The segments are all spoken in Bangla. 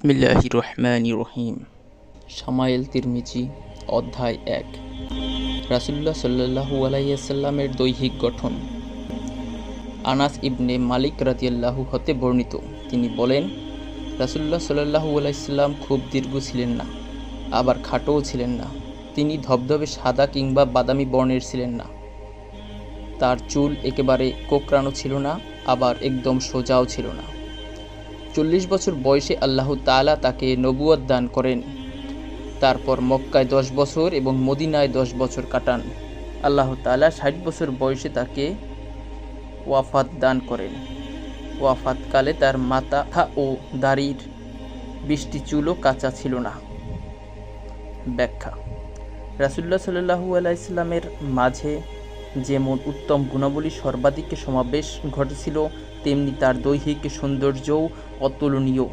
বিসমিল্লাহ রহমান রহিম সামাইল তিরমিজি, অধ্যায় এক। রাসুল্লাহ সাল্লাহু আলাইসাল্লামের দৈহিক গঠন। আনাস ইবনে মালিক রাতিয়াল্লাহু হতে বর্ণিত। তিনি বলেন রাসুল্লাহ সাল্লাহু আলাইসাল্লাম খুব দীর্ঘ ছিলেন না, আবার খাটোও ছিলেন না। তিনি ধবধবে সাদা কিংবা বাদামি বর্ণের ছিলেন না। তার চুল একেবারে কোকড়ানো ছিল না, আবার একদম সোজাও ছিল না। চল্লিশ বছর বয়সে আল্লাহ তাআলা তাকে নবুয়ত দান করেন। তারপর মক্কায় দশ বছর এবং মদিনায় দশ বছর কাটান। আল্লাহ তাআলা ষাট বছর বয়সে তাকে ওয়াফাত দান করেন। ওয়াফাতকালে তার মাথা ও দাড়ির বৃষ্টি চুলও কাঁচা ছিল না। ব্যাখ্যা। রাসুল্লাহ সাল্লাহু আলাইস্লামের মাঝে যেমন উত্তম গুণাবলী সর্বাধিক সমাবেশ ঘটেছিল তেমনি তার দৈহিক সৌন্দর্যও অতুলনীয়।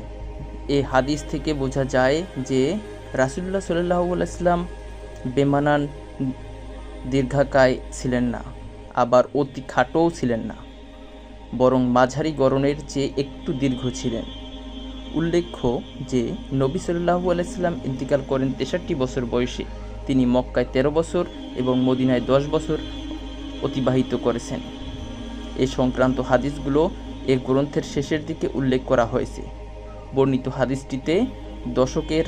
এ হাদিস থেকে বোঝা যায় যে রাসুল্লাহ সাল্লাহু আলাইসলাম বেমানান দীর্ঘাকায় ছিলেন না, আবার অতি খাটোও ছিলেন না, বরং মাঝারি গরনের চেয়ে একটু দীর্ঘ ছিলেন। উল্লেখ্য যে নবী সাল্লাহু আলাইসাল্লাম ইন্তিকাল করেন তেষট্টি বছর বয়সে। তিনি মক্কায় তেরো বছর এবং মদিনায় দশ বছর অতিবাহিত করেছেন। এ সংক্রান্ত হাদিসগুলো এর গ্রন্থের শেষের দিকে উল্লেখ করা হয়েছে। বর্ণিত হাদিসটিতে দশকের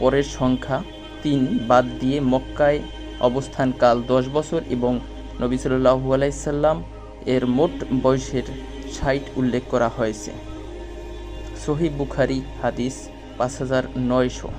পরের সংখ্যা তিন বাদ দিয়ে মক্কায় অবস্থানকাল দশ বছর এবং নবী সাল্লাহু আলাইসাল্লাম এর মোট বয়সের ষাট উল্লেখ করা হয়েছে। সহি বুখারি হাদিস পাঁচ হাজার নয়শো।